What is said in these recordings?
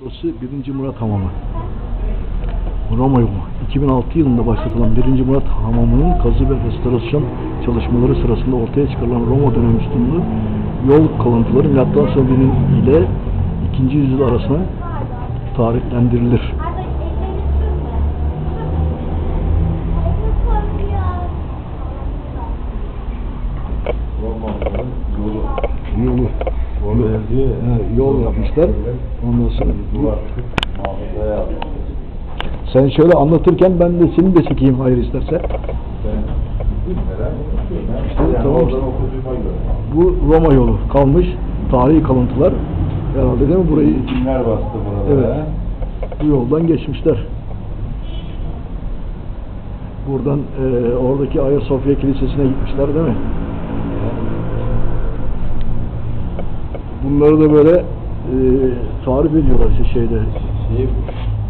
Burası 1. Murat Hamamı. Roma yolu. 2006 yılında başlatılan 1. Murat Hamamı'nın kazı ve restorasyon çalışmaları sırasında ortaya çıkarılan Roma dönemi sütunlu yol kalıntıları milattan sonra 1000 ile 2. yüzyıl arasına tarihlendirilir. Yolu. Yol verdiği He, yol yapmışlar. Ondan sonra sen şöyle anlatırken ben de seni de çekeyim hayır isterse. İşte tamam işte. Bu Roma yolu kalmış tarihi kalıntılar. Herhalde değil mi burayı Kimler bastı buralara? Evet. bu yoldan geçmişler. Buradan e, oradaki Ayasofya Kilisesi'ne gitmişler değil mi? Bunları da böyle e, tarif ediyorlar işte şeyde. Şey,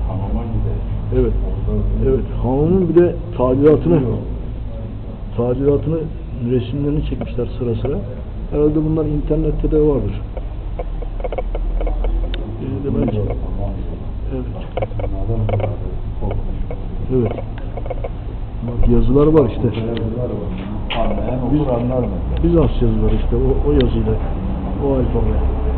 hamama gider. Evet. Evet. Hamamın bir de tadilatını tadilatını resimlerini çekmişler sıra sıra. Herhalde bunlar internette de vardır. Yine de ben Hamam Evet. Evet. Bak yazılar var işte. Yazılar Biz- mı? Bizans yazıları işte o, o yazıyla. O alfabe.